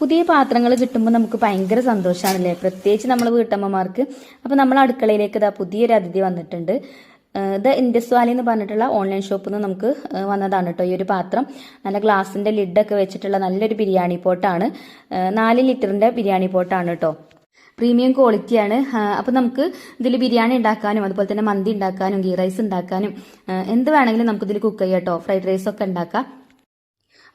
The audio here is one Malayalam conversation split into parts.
പുതിയ പാത്രങ്ങൾ കിട്ടുമ്പോൾ നമുക്ക് ഭയങ്കര സന്തോഷമാണല്ലേ പ്രത്യേകിച്ച് നമ്മൾ വീട്ടമ്മമാർക്ക്. അപ്പോൾ നമ്മൾ അടുക്കളയിലേക്ക് ഇതാ പുതിയൊരു അതിഥി വന്നിട്ടുണ്ട്. ഇത് ഇൻഡസ് വാലി എന്ന് പറഞ്ഞിട്ടുള്ള ഓൺലൈൻ ഷോപ്പിൽ നിന്ന് നമുക്ക് വന്നതാണ് കേട്ടോ ഈ ഒരു പാത്രം. നല്ല ഗ്ലാസിന്റെ ലിഡൊക്കെ വെച്ചിട്ടുള്ള നല്ലൊരു ബിരിയാണി പോട്ടാണ്. നാല് ലിറ്ററിന്റെ ബിരിയാണി പോട്ടാണ് കേട്ടോ. പ്രീമിയം ക്വാളിറ്റിയാണ് അപ്പോൾ നമുക്ക് ഇതിൽ ബിരിയാണി ഉണ്ടാക്കാനും അതുപോലെ തന്നെ മന്തി ഉണ്ടാക്കാനും ഗീ റൈസ് ഉണ്ടാക്കാനും എന്ത് വേണമെങ്കിലും നമുക്ക് ഇതിൽ കുക്ക് ചെയ്യാം കേട്ടോ. ഫ്രൈഡ് റൈസ് ഉണ്ടാക്കാം.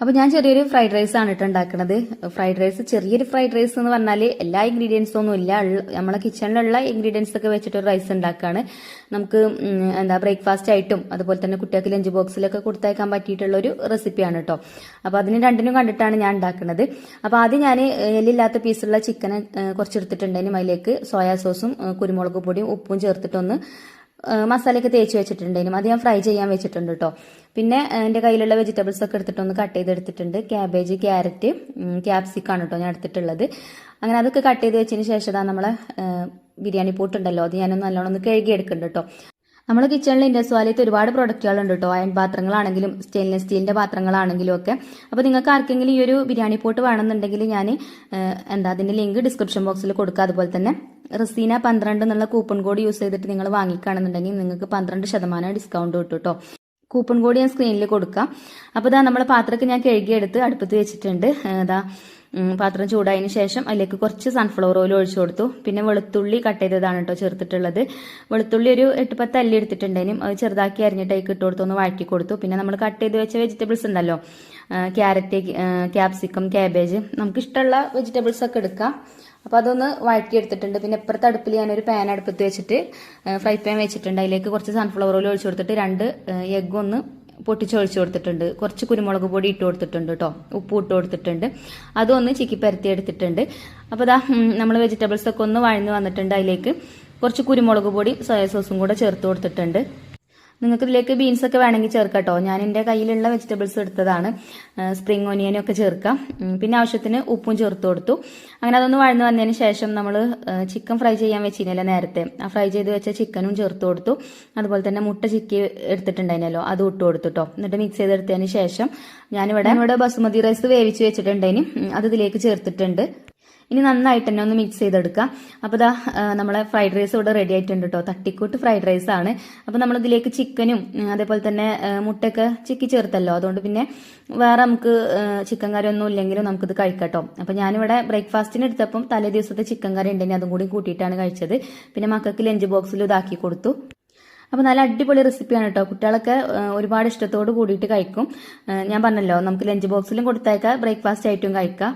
അപ്പോൾ ഞാൻ ചെറിയൊരു ഫ്രൈഡ് റൈസ് ആണ് ഇട്ട് ഉണ്ടാക്കുന്നത് ഫ്രൈഡ് റൈസ് ചെറിയൊരു ഫ്രൈഡ് റൈസ് എന്ന് പറഞ്ഞാൽ എല്ലാ ഇൻഗ്രീഡിയൻസും ഒന്നും ഇല്ല. നമ്മളെ കിച്ചണിലുള്ള ഇൻഗ്രീഡിയൻസ് ഒക്കെ വെച്ചിട്ട് ഒരു റൈസ് ഉണ്ടാക്കുകയാണ് നമുക്ക് എന്താ ബ്രേക്ക്ഫാസ്റ്റ് ആയിട്ടും അതുപോലെ തന്നെ കുട്ടികൾക്ക് ലഞ്ച് ബോക്സിലൊക്കെ കൊടുത്തയക്കാൻ പറ്റിയിട്ടുള്ള ഒരു റെസിപ്പിയാണ് കേട്ടോ അപ്പോൾ അതിന് രണ്ടിനും കണ്ടിട്ടാണ് ഞാൻ ഉണ്ടാക്കുന്നത് അപ്പോൾ ആദ്യം ഞാൻ എല്ലില്ലാത്ത പീസുള്ള ചിക്കനെ കുറച്ച് എടുത്തിട്ടുണ്ടെങ്കിൽ അതിലേക്ക് സോയാ സോസും കുരുമുളക് പൊടിയും ഉപ്പും ചേർത്തിട്ടൊന്ന് മസാലയൊക്കെ തേച്ച് വെച്ചിട്ടുണ്ടായിരുന്നു. അത് ഞാൻ ഫ്രൈ ചെയ്യാൻ വെച്ചിട്ടുണ്ട് കേട്ടോ പിന്നെ എന്റെ കയ്യിലുള്ള വെജിറ്റബിൾസ് ഒക്കെ എടുത്തിട്ടൊന്ന് കട്ട് ചെയ്തെടുത്തിട്ടുണ്ട് ക്യാബേജ് ക്യാരറ്റ് ക്യാപ്സിക്കാണ് കേട്ടോ ഞാൻ എടുത്തിട്ടുള്ളത്. അങ്ങനെ അതൊക്കെ കട്ട് ചെയ്ത് വെച്ചതിന് ശേഷം നമ്മളെ ബിരിയാണി പൂട്ടുണ്ടല്ലോ. അത് ഞാനൊന്ന് നല്ലോണം ഒന്ന് കഴുകി എടുക്കുന്നുണ്ട് കേട്ടോ നമ്മുടെ കിച്ചണിൽ ഇൻഡസ് വാലിയത്ത് ഒരുപാട് പ്രൊഡക്റ്റുകളുണ്ട് കേട്ടോ അയൺ പാത്രങ്ങളാണെങ്കിലും സ്റ്റെയിൻലെസ് സ്റ്റീലിന്റെ പാത്രങ്ങളാണെങ്കിലും ഒക്കെ. അപ്പോൾ നിങ്ങൾക്ക് ആർക്കെങ്കിലും ഈ ഒരു ബിരിയാണി പോട്ട് വേണമെന്നുണ്ടെങ്കിൽ ഞാൻ എന്താ അതിന്റെ ലിങ്ക് ഡിസ്ക്രിപ്ഷൻ ബോക്സിൽ കൊടുക്കുക അതുപോലെ തന്നെ റസീന പന്ത്രണ്ട് എന്നുള്ള കൂപ്പൺ കോഡ് യൂസ് ചെയ്തിട്ട് നിങ്ങൾ വാങ്ങിക്കുകയാണെന്നുണ്ടെങ്കിൽ നിങ്ങൾക്ക് പന്ത്രണ്ട് ശതമാനം ഡിസ്കൗണ്ട് കിട്ടും കേട്ടോ കൂപ്പൺ കോഡ് ഞാൻ സ്ക്രീനിൽ കൊടുക്കാം. അപ്പോൾ ഇതാ നമ്മളെ പാത്രമൊക്കെ ഞാൻ കഴുകിയെടുത്ത് അടുപ്പത്ത് വെച്ചിട്ടുണ്ട്. ഇതാ പാത്രം ചൂടായതിനു ശേഷം അതിലേക്ക് കുറച്ച് സൺഫ്ലവർ ഓയിൽ ഒഴിച്ചു കൊടുത്തു. പിന്നെ വെളുത്തുള്ളി കട്ട് ചെയ്തതാണ് കേട്ടോ ചേർത്തിട്ടുള്ളത്. വെളുത്തുള്ളി ഒരു എട്ട് പത്ത് അല്ലി എടുത്തിട്ടുണ്ടേനും അത് ചെറുതാക്കി അരിഞ്ഞിട്ട് അതിൽ ഇട്ട് കൊടുത്തു ഒന്ന് വഴറ്റി കൊടുത്തു. പിന്നെ നമ്മൾ കട്ട് ചെയ്ത് വെച്ച വെജിറ്റബിൾസ് ഉണ്ടല്ലോ ക്യാരറ്റ് ക്യാപ്സിക്കം ക്യാബേജ് നമുക്ക് ഇഷ്ടമുള്ള വെജിറ്റബിൾസ് ഒക്കെ എടുക്കാം. അപ്പോൾ അതൊന്ന് വഴറ്റിയെടുത്തിട്ടുണ്ട് പിന്നെ ഇപ്പുറത്തെ അടുപ്പിൽ ഞാനൊരു പാൻ അടുപ്പത്ത് വെച്ചിട്ട് ഫ്രൈ പാൻ വെച്ചിട്ടുണ്ട്. അതിലേക്ക് കുറച്ച് സൺഫ്ലവർ ഓയിൽ ഒഴിച്ചു കൊടുത്തിട്ട് രണ്ട് എഗ്ഗ് ഒന്ന് പൊട്ടിച്ചൊഴിച്ചു കൊടുത്തിട്ടുണ്ട്. കുറച്ച് കുരുമുളക് പൊടി ഇട്ട് കൊടുത്തിട്ടുണ്ട് കേട്ടോ ഉപ്പ് ഇട്ട് കൊടുത്തിട്ടുണ്ട്. അതൊന്ന് ചിക്കി പരത്തി എടുത്തിട്ടുണ്ട്. അപ്പോൾ ഇതാ നമ്മൾ വെജിറ്റബിൾസ് ഒക്കെ ഒന്ന് വഴഞ്ഞു വന്നിട്ടുണ്ട് അതിലേക്ക്. കുറച്ച് കുരുമുളക് പൊടി സോയ സോസും കൂടെ ചേർത്ത് കൊടുത്തിട്ടുണ്ട്. നിങ്ങൾക്ക് ഇതിലേക്ക് ബീൻസ് ഒക്കെ വേണമെങ്കിൽ ചേർക്കാം ഞാൻ എന്റെ കയ്യിലുള്ള വെജിറ്റബിൾസ് എടുത്തതാണ്. സ്പ്രിംഗ് ഓനിയനും ഒക്കെ ചേർക്കാം. പിന്നെ ആവശ്യത്തിന് ഉപ്പും ചേർത്ത് കൊടുത്തു. അങ്ങനെ അതൊന്ന് വഴന്ന് വന്നതിന് ശേഷം നമ്മൾ ചിക്കൻ ഫ്രൈ ചെയ്യാൻ വെച്ചിരുന്നല്ലോ നേരത്തെ. ആ ഫ്രൈ ചെയ്ത് വെച്ച ചിക്കനും ചേർത്ത് കൊടുത്തു. അതുപോലെ തന്നെ മുട്ട ചിക്കി എടുത്തിട്ടുണ്ടായിരുന്നല്ലോ അത് ഇട്ട് കൊടുത്തു കേട്ടോ എന്നിട്ട് മിക്സ് ചെയ്തെടുത്തതിന് ശേഷം ഞാനിവിടെ ഇവിടെ ബസുമതി റൈസ് വേവിച്ച് വെച്ചിട്ടുണ്ടായിന്. അത് ഇതിലേക്ക് ചേർത്തിട്ടുണ്ട്. ഇനി നന്നായിട്ട് തന്നെ ഒന്ന് മിക്സ് ചെയ്തെടുക്കാം അപ്പോൾ ഇതാ നമ്മളെ ഫ്രൈഡ് റൈസ് ഇവിടെ റെഡി ആയിട്ടുണ്ട് കേട്ടോ തട്ടിക്കൂട്ട് ഫ്രൈഡ് റൈസ് ആണ്. അപ്പോൾ നമ്മൾ ഇതിലേക്ക് ചിക്കനും അതേപോലെ തന്നെ മുട്ടയൊക്കെ ചിക്കി ചേർത്തല്ലോ. അതുകൊണ്ട് പിന്നെ വേറെ നമുക്ക് ചിക്കൻ കറി ഒന്നും ഇല്ലെങ്കിലും നമുക്കിത് കഴിക്കട്ടോ അപ്പൊ അപ്പോൾ ഞാനിവിടെ ബ്രേക്ക്ഫാസ്റ്റിന് എടുത്തപ്പം തലേ ദിവസത്തെ ചിക്കൻ കറി ഉണ്ടെങ്കിൽ അതും കൂടി കൂട്ടിയിട്ടാണ് കഴിച്ചത്. പിന്നെ മക്കൾക്ക് ലഞ്ച് ബോക്സിൽ ഇതാക്കി കൊടുത്തു. അപ്പോൾ നല്ല അടിപൊളി റെസിപ്പിയാണ് കേട്ടോ കുട്ടികളൊക്കെ ഒരുപാട് ഇഷ്ടത്തോട് കൂടിയിട്ട് കഴിക്കും. ഞാൻ പറഞ്ഞല്ലോ നമുക്ക് ലഞ്ച് ബോക്സിലും കൊടുത്തേക്കാം ബ്രേക്ക്ഫാസ്റ്റ് ആയിട്ടും കഴിക്കാം.